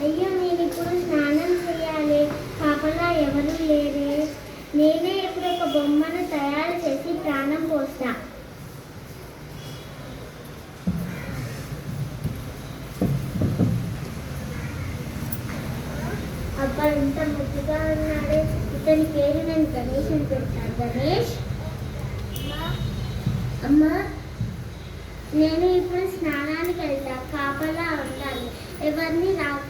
అయ్యో నేను ఇప్పుడు స్నానం చేయాలి. కాపలా ఎవరు లేరే. నేనే ఇప్పుడు ఒక బొమ్మను తయారు చేసి ప్రాణం పోస్తా. అబ్బా ఇంత ముద్దుగా ఉన్నాడే ఇతని పేరు నేను గణేష్ అని పెట్టాను గణేష్? అమ్మా నేను ఇప్పుడు స్నానానికి వెళ్తా. కాపలా ఉండాలి. ఎవరిని రాకు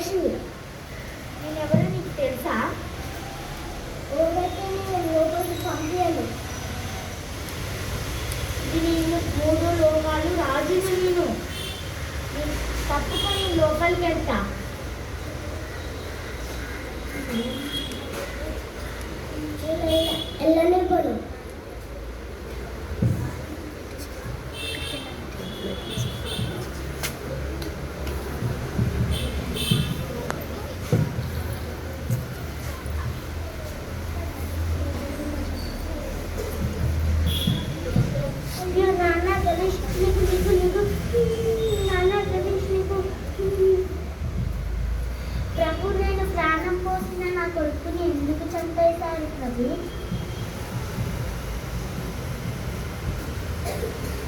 కొడుకు నేను ఎవరో నీకు తెలుసా? ఓవైతే నేను లోపలికి పంపించాను ఇది నేను మూడు లోకాలు రాజును నేను నేను తప్పుకొని లోపలికి వెళ్తా. వెళ్ళనివ్వను అయ్యో నాన్న గణేష్ నీకు నీకు నీకు నాన్న గణేష్ నీకు ప్రభు నేను ప్రాణం పోసిన నా కొడుకుని ఎందుకు ప్రభు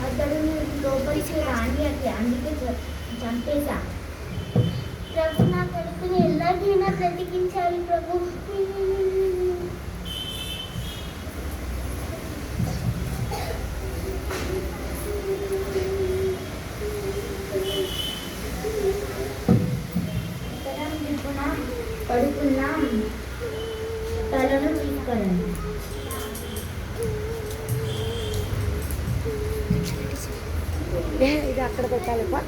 అతడు లోపలికి రాని అది అందుకే చంపేశా. ప్రభు నా కొడుకుని ఎలాగైనా బ్రతికించాలి ప్రభు. తలను తీసుకురండి. ఇది అక్కడ పెట్టాలి పా,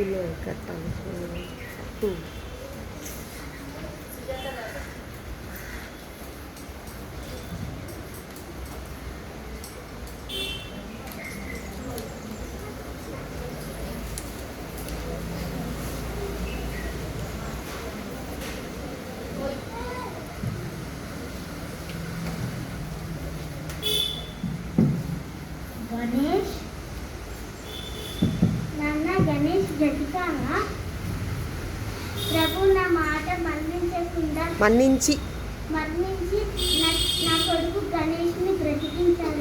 ఇక్కడ. కొనడు. పిల్లలు కట్టాలి ఉమ్. ప్రభు నా మాట మన్నించకుండా మన్నించి. మరణించి నా కొడుకు గణేష్ని బ్రతికించాలి